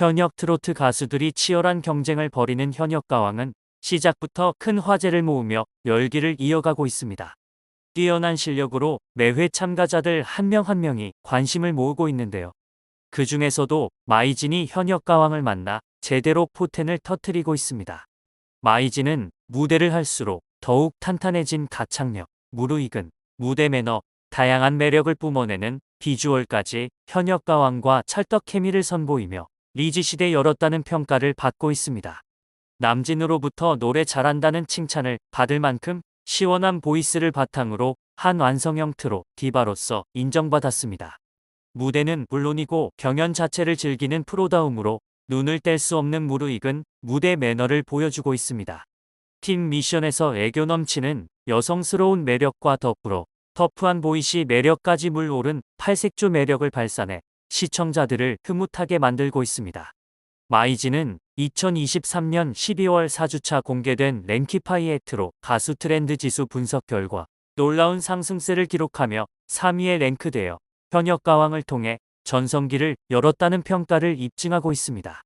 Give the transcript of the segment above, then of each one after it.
현역 트로트 가수들이 치열한 경쟁을 벌이는 현역 가왕은 시작부터 큰 화제를 모으며 열기를 이어가고 있습니다. 뛰어난 실력으로 매회 참가자들 한 명 한 명이 관심을 모으고 있는데요. 그 중에서도 마이진이 현역 가왕을 만나 제대로 포텐을 터트리고 있습니다. 마이진은 무대를 할수록 더욱 탄탄해진 가창력, 무르익은 무대 매너, 다양한 매력을 뿜어내는 비주얼까지 현역 가왕과 찰떡 케미를 선보이며 리즈 시대 열었다는 평가를 받고 있습니다. 남진으로부터 노래 잘한다는 칭찬을 받을 만큼 시원한 보이스를 바탕으로 한 완성형 트로 디바로서 인정받았습니다. 무대는 물론이고 경연 자체를 즐기는 프로다움으로 눈을 뗄 수 없는 무르익은 무대 매너를 보여주고 있습니다. 팀 미션에서 애교 넘치는 여성스러운 매력과 더불어 터프한 보이시 매력까지 물오른 팔색조 매력을 발산해 시청자들을 흐뭇하게 만들고 있습니다. 마이지는 2023년 12월 4주차 공개된 랭키파이의 트로 가수 트렌드 지수 분석 결과 놀라운 상승세를 기록하며 3위에 랭크되어 현역 가왕을 통해 전성기를 열었다는 평가를 입증하고 있습니다.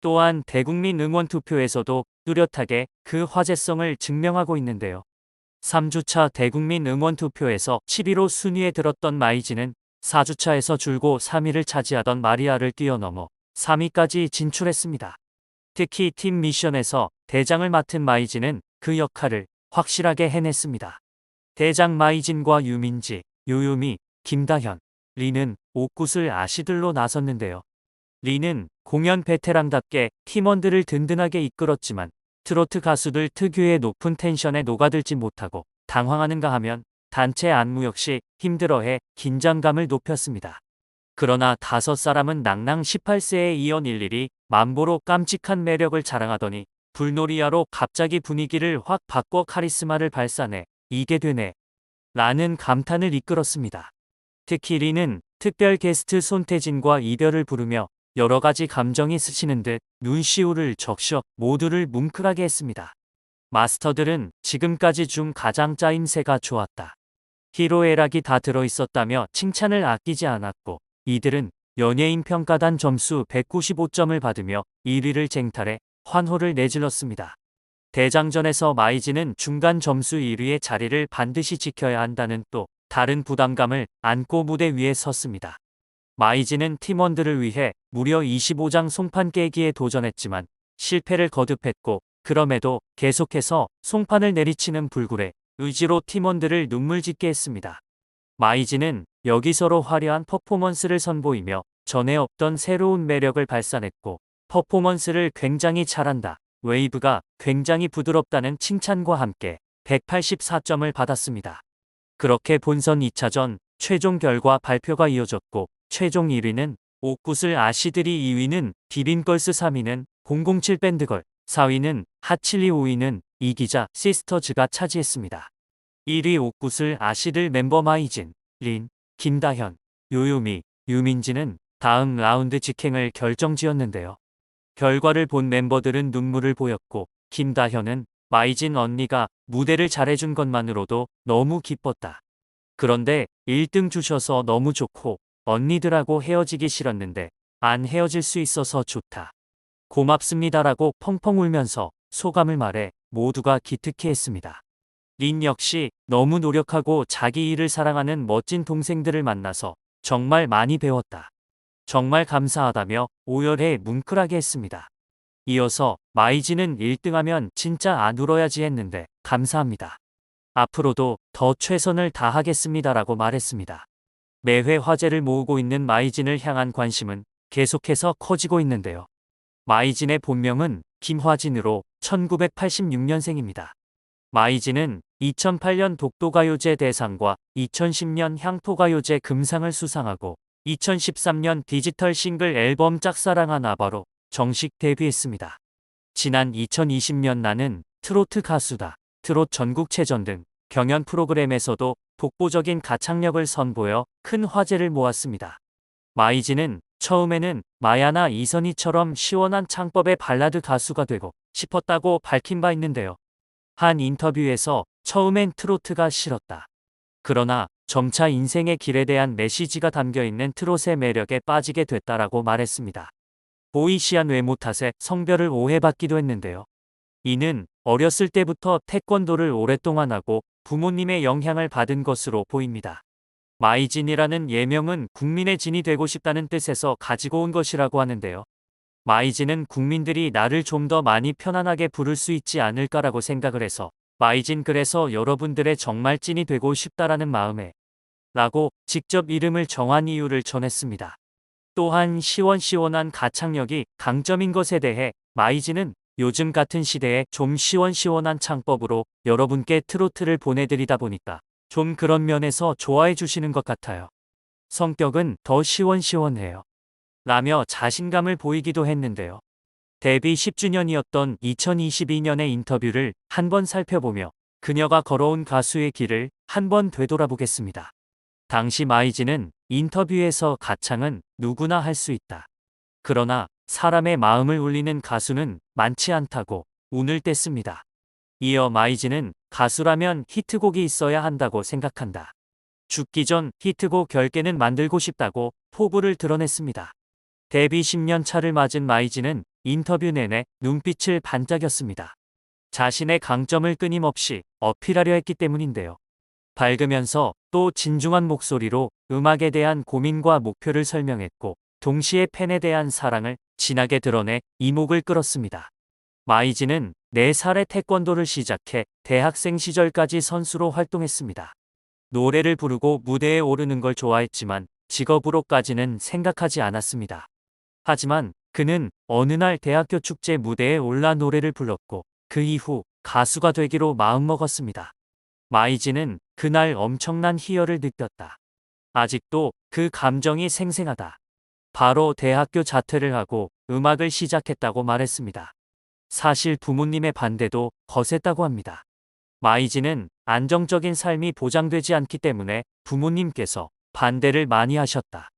또한 대국민 응원 투표에서도 뚜렷하게 그 화제성을 증명하고 있는데요. 3주차 대국민 응원 투표에서 11호 순위에 들었던 마이지는 4주차에서 줄고 3위를 차지하던 마리아를 뛰어넘어 3위까지 진출했습니다. 특히 팀 미션에서 대장을 맡은 마이진은 그 역할을 확실하게 해냈습니다. 대장 마이진과 유민지, 요요미, 김다현, 리는 옥굿을 아시들로 나섰는데요. 리는 공연 베테랑답게 팀원들을 든든하게 이끌었지만 트로트 가수들 특유의 높은 텐션에 녹아들지 못하고 당황하는가 하면 단체 안무 역시 힘들어해 긴장감을 높였습니다. 그러나 다섯 사람은 낭낭 18세에 이어 일일이 만보로 깜찍한 매력을 자랑하더니 불놀이야로 갑자기 분위기를 확 바꿔 카리스마를 발산해 이게 되네. 라는 감탄을 이끌었습니다. 특히 리는 특별 게스트 손태진과 이별을 부르며 여러 가지 감정이 스치는 듯 눈시울을 적셔 모두를 뭉클하게 했습니다. 마스터들은 지금까지 중 가장 짜임새가 좋았다. 히로애락이 다 들어있었다며 칭찬을 아끼지 않았고 이들은 연예인 평가단 점수 195점을 받으며 1위를 쟁탈해 환호를 내질렀습니다. 대장전에서 마이지는 중간 점수 1위의 자리를 반드시 지켜야 한다는 또 다른 부담감을 안고 무대 위에 섰습니다. 마이지는 팀원들을 위해 무려 25장 송판 깨기에 도전했지만 실패를 거듭했고 그럼에도 계속해서 송판을 내리치는 불굴의 의지로 팀원들을 눈물 짓게 했습니다. 마이지는 여기서로 화려한 퍼포먼스를 선보이며 전에 없던 새로운 매력을 발산했고 퍼포먼스를 굉장히 잘한다. 웨이브가 굉장히 부드럽다는 칭찬과 함께 184점을 받았습니다. 그렇게 본선 2차전 최종 결과 발표가 이어졌고 최종 1위는 옥굿을 아시들이 2위는 비빔걸스 3위는 007 밴드걸 4위는 하칠리 5위는 이기자 시스터즈가 차지했습니다. 1위 옥굿을 아시들 멤버 마이진, 린, 김다현, 요요미, 유민지는 다음 라운드 직행을 결정지었는데요. 결과를 본 멤버들은 눈물을 보였고 김다현은 마이진 언니가 무대를 잘해준 것만으로도 너무 기뻤다. 그런데 1등 주셔서 너무 좋고 언니들하고 헤어지기 싫었는데 안 헤어질 수 있어서 좋다. 고맙습니다라고 펑펑 울면서 소감을 말해 모두가 기특해했습니다. 린 역시 너무 노력하고 자기 일을 사랑하는 멋진 동생들을 만나서 정말 많이 배웠다. 정말 감사하다며 오열해 뭉클하게 했습니다. 이어서 마이지는 1등하면 진짜 안 울어야지 했는데 감사합니다. 앞으로도 더 최선을 다하겠습니다라고 말했습니다. 매회 화제를 모으고 있는 마이진을 향한 관심은 계속해서 커지고 있는데요. 마이진의 본명은 김화진으로 1986년생입니다. 마이진은 2008년 독도가요제 대상과 2010년 향토가요제 금상을 수상하고 2013년 디지털 싱글 앨범 짝사랑한 아바로 정식 데뷔했습니다. 지난 2020년 나는 트로트 가수다, 트롯 전국체전 등 경연 프로그램에서도 독보적인 가창력을 선보여 큰 화제를 모았습니다. 마이지는 처음에는 마야나 이선희처럼 시원한 창법의 발라드 가수가 되고 싶었다고 밝힌 바 있는데요. 한 인터뷰에서 처음엔 트로트가 싫었다. 그러나 점차 인생의 길에 대한 메시지가 담겨 있는 트롯의 매력에 빠지게 됐다라고 말했습니다. 보이시한 외모 탓에 성별을 오해받기도 했는데요. 이는 어렸을 때부터 태권도를 오랫동안 하고 부모님의 영향을 받은 것으로 보입니다. 마이진이라는 예명은 국민의 진이 되고 싶다는 뜻에서 가지고 온 것이라고 하는데요. 마이진은 국민들이 나를 좀 더 많이 편안하게 부를 수 있지 않을까라고 생각을 해서 마이진 그래서 여러분들의 정말 찐이 되고 싶다라는 마음에 라고 직접 이름을 정한 이유를 전했습니다. 또한 시원시원한 가창력이 강점인 것에 대해 마이진은 요즘 같은 시대에 좀 시원시원한 창법으로 여러분께 트로트를 보내드리다 보니까 좀 그런 면에서 좋아해 주시는 것 같아요. 성격은 더 시원시원해요. 라며 자신감을 보이기도 했는데요. 데뷔 10주년이었던 2022년의 인터뷰를 한번 살펴보며 그녀가 걸어온 가수의 길을 한번 되돌아보겠습니다. 당시 마이지는 인터뷰에서 가창은 누구나 할 수 있다. 그러나 사람의 마음을 울리는 가수는 많지 않다고 운을 뗐습니다. 이어 마이지는 가수라면 히트곡이 있어야 한다고 생각한다. 죽기 전 히트곡 10개는 만들고 싶다고 포부를 드러냈습니다. 데뷔 10년 차를 맞은 마이지는 인터뷰 내내 눈빛을 반짝였습니다. 자신의 강점을 끊임없이 어필하려 했기 때문인데요. 밝으면서 또 진중한 목소리로 음악에 대한 고민과 목표를 설명했고 동시에 팬에 대한 사랑을 진하게 드러내 이목을 끌었습니다. 마이지는 4살에 태권도를 시작해 대학생 시절까지 선수로 활동했습니다. 노래를 부르고 무대에 오르는 걸 좋아했지만 직업으로까지는 생각하지 않았습니다. 하지만 그는 어느 날 대학교 축제 무대에 올라 노래를 불렀고 그 이후 가수가 되기로 마음먹었습니다. 마이지는 그날 엄청난 희열을 느꼈다. 아직도 그 감정이 생생하다. 바로 대학교 자퇴를 하고 음악을 시작했다고 말했습니다. 사실 부모님의 반대도 거셌다고 합니다. 마이지는 안정적인 삶이 보장되지 않기 때문에 부모님께서 반대를 많이 하셨다.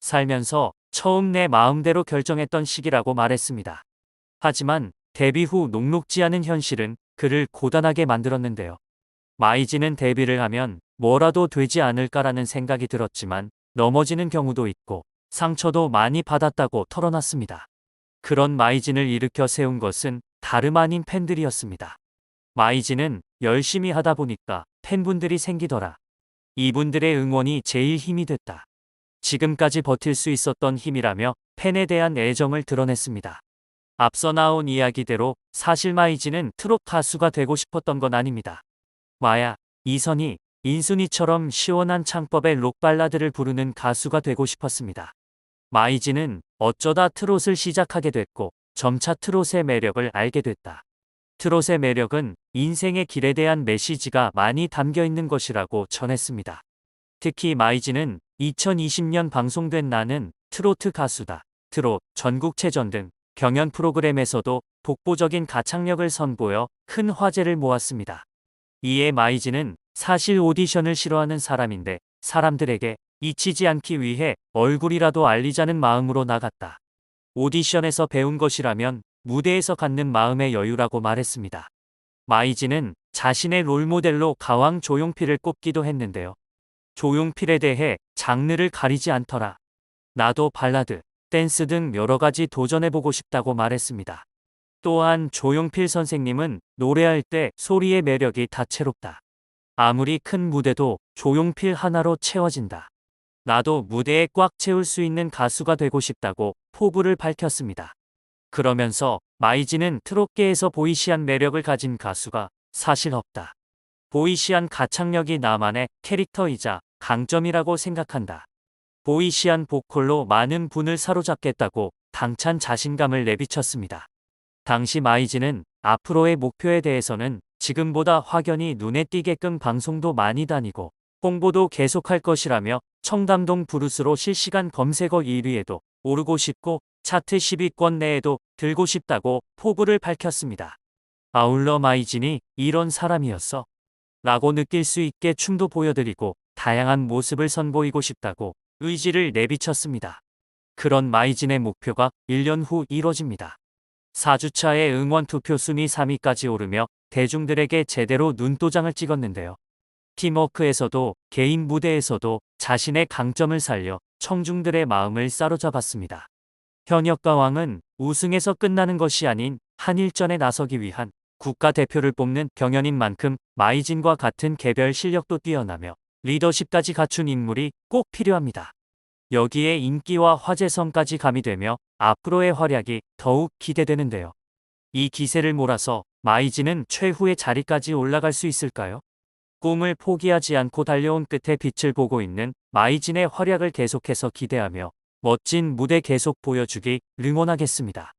살면서 처음 내 마음대로 결정했던 시기라고 말했습니다. 하지만 데뷔 후 녹록지 않은 현실은 그를 고단하게 만들었는데요. 마이지는 데뷔를 하면 뭐라도 되지 않을까라는 생각이 들었지만 넘어지는 경우도 있고 상처도 많이 받았다고 털어놨습니다. 그런 마이진을 일으켜 세운 것은 다름 아닌 팬들이었습니다. 마이진은 열심히 하다 보니까 팬분들이 생기더라. 이분들의 응원이 제일 힘이 됐다. 지금까지 버틸 수 있었던 힘이라며 팬에 대한 애정을 드러냈습니다. 앞서 나온 이야기대로 사실 마이진은 트롯 가수가 되고 싶었던 건 아닙니다. 마야, 이선희, 인순이처럼 시원한 창법의 록 발라드를 부르는 가수가 되고 싶었습니다. 마이지는 어쩌다 트롯을 시작하게 됐고 점차 트롯의 매력을 알게 됐다. 트롯의 매력은 인생의 길에 대한 메시지가 많이 담겨 있는 것이라고 전했습니다. 특히 마이지는 2020년 방송된 나는 트로트 가수다. 트롯, 전국체전 등 경연 프로그램에서도 독보적인 가창력을 선보여 큰 화제를 모았습니다. 이에 마이지는 사실 오디션을 싫어하는 사람인데 사람들에게 잊히지 않기 위해 얼굴이라도 알리자는 마음으로 나갔다. 오디션에서 배운 것이라면 무대에서 갖는 마음의 여유라고 말했습니다. 마이지는 자신의 롤모델로 가왕 조용필을 꼽기도 했는데요. 조용필에 대해 장르를 가리지 않더라. 나도 발라드, 댄스 등 여러 가지 도전해보고 싶다고 말했습니다. 또한 조용필 선생님은 노래할 때 소리의 매력이 다채롭다. 아무리 큰 무대도 조용필 하나로 채워진다. 나도 무대에 꽉 채울 수 있는 가수가 되고 싶다고 포부를 밝혔습니다. 그러면서 마이지는 트롯계에서 보이시한 매력을 가진 가수가 사실 없다. 보이시한 가창력이 나만의 캐릭터이자 강점이라고 생각한다. 보이시한 보컬로 많은 분을 사로잡겠다고 당찬 자신감을 내비쳤습니다. 당시 마이지는 앞으로의 목표에 대해서는 지금보다 확연히 눈에 띄게끔 방송도 많이 다니고 홍보도 계속할 것이라며 청담동 브루스로 실시간 검색어 1위에도 오르고 싶고 차트 10위권 내에도 들고 싶다고 포부를 밝혔습니다. 아울러 마이진이 이런 사람이었어. 라고 느낄 수 있게 춤도 보여드리고 다양한 모습을 선보이고 싶다고 의지를 내비쳤습니다. 그런 마이진의 목표가 1년 후 이뤄집니다. 4주차의 응원 투표 순위 3위까지 오르며 대중들에게 제대로 눈도장을 찍었는데요. 팀워크에서도 개인 무대에서도 자신의 강점을 살려 청중들의 마음을 사로잡았습니다. 현역가왕은 우승에서 끝나는 것이 아닌 한일전에 나서기 위한 국가대표를 뽑는 경연인 만큼 마이진과 같은 개별 실력도 뛰어나며 리더십까지 갖춘 인물이 꼭 필요합니다. 여기에 인기와 화제성까지 가미되며 앞으로의 활약이 더욱 기대되는데요. 이 기세를 몰아서 마이진은 최후의 자리까지 올라갈 수 있을까요? 꿈을 포기하지 않고 달려온 끝에 빛을 보고 있는 마이진의 활약을 계속해서 기대하며 멋진 무대 계속 보여주기 응원하겠습니다.